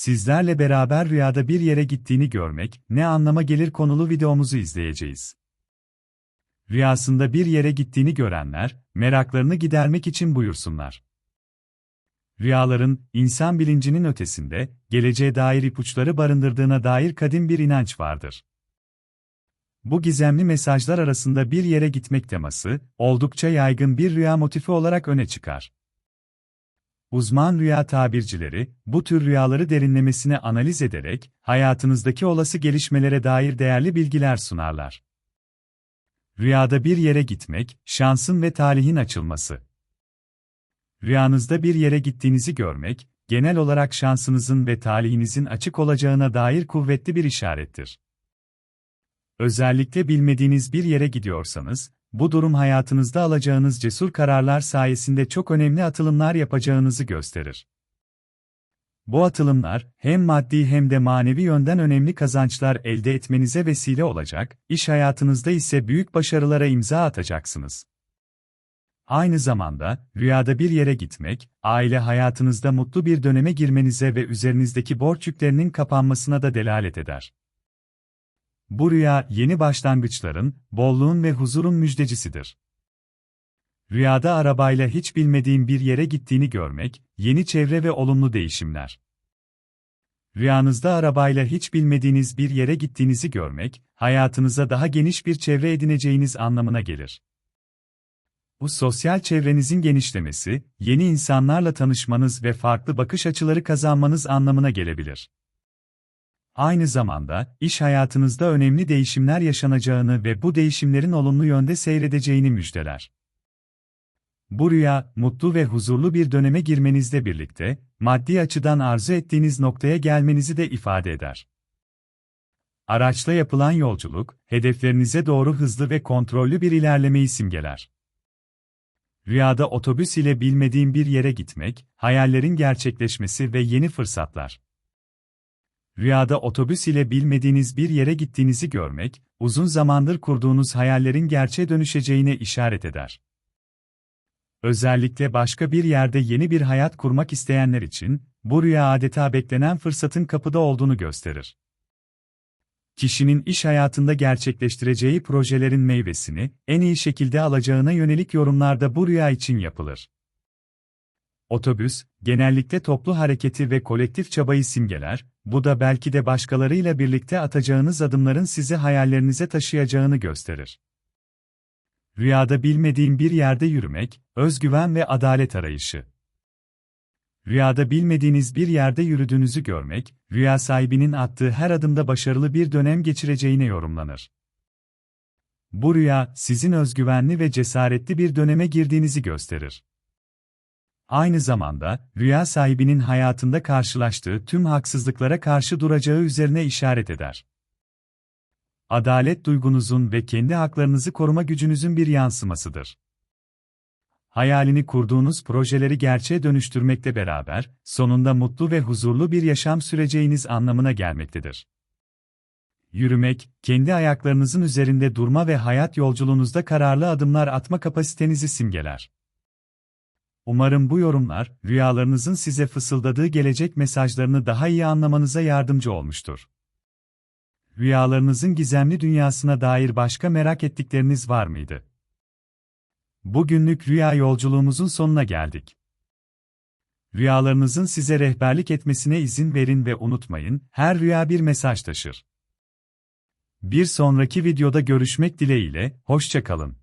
Sizlerle beraber rüyada bir yere gittiğini görmek ne anlama gelir konulu videomuzu izleyeceğiz. Rüyasında bir yere gittiğini görenler, meraklarını gidermek için buyursunlar. Rüyaların, insan bilincinin ötesinde, geleceğe dair ipuçları barındırdığına dair kadim bir inanç vardır. Bu gizemli mesajlar arasında bir yere gitmek teması, oldukça yaygın bir rüya motifi olarak öne çıkar. Uzman rüya tabircileri, bu tür rüyaları derinlemesine analiz ederek, hayatınızdaki olası gelişmelere dair değerli bilgiler sunarlar. Rüyada bir yere gitmek, şansın ve talihin açılması. Rüyanızda bir yere gittiğinizi görmek, genel olarak şansınızın ve talihinizin açık olacağına dair kuvvetli bir işarettir. Özellikle bilmediğiniz bir yere gidiyorsanız, bu durum hayatınızda alacağınız cesur kararlar sayesinde çok önemli atılımlar yapacağınızı gösterir. Bu atılımlar, hem maddi hem de manevi yönden önemli kazançlar elde etmenize vesile olacak, iş hayatınızda ise büyük başarılara imza atacaksınız. Aynı zamanda, rüyada bir yere gitmek, aile hayatınızda mutlu bir döneme girmenize ve üzerinizdeki borç yüklerinin kapanmasına da delalet eder. Bu rüya, yeni başlangıçların, bolluğun ve huzurun müjdecisidir. Rüyada arabayla hiç bilmediğin bir yere gittiğini görmek, yeni çevre ve olumlu değişimler. Rüyanızda arabayla hiç bilmediğiniz bir yere gittiğinizi görmek, hayatınıza daha geniş bir çevre edineceğiniz anlamına gelir. Bu sosyal çevrenizin genişlemesi, yeni insanlarla tanışmanız ve farklı bakış açıları kazanmanız anlamına gelebilir. Aynı zamanda, iş hayatınızda önemli değişimler yaşanacağını ve bu değişimlerin olumlu yönde seyredeceğini müjdeler. Bu rüya, mutlu ve huzurlu bir döneme girmenizle birlikte, maddi açıdan arzu ettiğiniz noktaya gelmenizi de ifade eder. Araçla yapılan yolculuk, hedeflerinize doğru hızlı ve kontrollü bir ilerlemeyi simgeler. Rüyada otobüs ile bilmediğin bir yere gitmek, hayallerin gerçekleşmesi ve yeni fırsatlar. Rüyada otobüs ile bilmediğiniz bir yere gittiğinizi görmek, uzun zamandır kurduğunuz hayallerin gerçeğe dönüşeceğine işaret eder. Özellikle başka bir yerde yeni bir hayat kurmak isteyenler için, bu rüya adeta beklenen fırsatın kapıda olduğunu gösterir. Kişinin iş hayatında gerçekleştireceği projelerin meyvesini en iyi şekilde alacağına yönelik yorumlarda bu rüya için yapılır. Otobüs, genellikle toplu hareketi ve kolektif çabayı simgeler, bu da belki de başkalarıyla birlikte atacağınız adımların sizi hayallerinize taşıyacağını gösterir. Rüyada bilmediğin bir yerde yürümek, özgüven ve adalet arayışı. Rüyada bilmediğiniz bir yerde yürüdüğünüzü görmek, rüya sahibinin attığı her adımda başarılı bir dönem geçireceğine yorumlanır. Bu rüya, sizin özgüvenli ve cesaretli bir döneme girdiğinizi gösterir. Aynı zamanda, rüya sahibinin hayatında karşılaştığı tüm haksızlıklara karşı duracağı üzerine işaret eder. Adalet duygunuzun ve kendi haklarınızı koruma gücünüzün bir yansımasıdır. Hayalini kurduğunuz projeleri gerçeğe dönüştürmekle beraber, sonunda mutlu ve huzurlu bir yaşam süreceğiniz anlamına gelmektedir. Yürümek, kendi ayaklarınızın üzerinde durma ve hayat yolculuğunuzda kararlı adımlar atma kapasitenizi simgeler. Umarım bu yorumlar, rüyalarınızın size fısıldadığı gelecek mesajlarını daha iyi anlamanıza yardımcı olmuştur. Rüyalarınızın gizemli dünyasına dair başka merak ettikleriniz var mıydı? Bugünlük rüya yolculuğumuzun sonuna geldik. Rüyalarınızın size rehberlik etmesine izin verin ve unutmayın, her rüya bir mesaj taşır. Bir sonraki videoda görüşmek dileğiyle, hoşçakalın.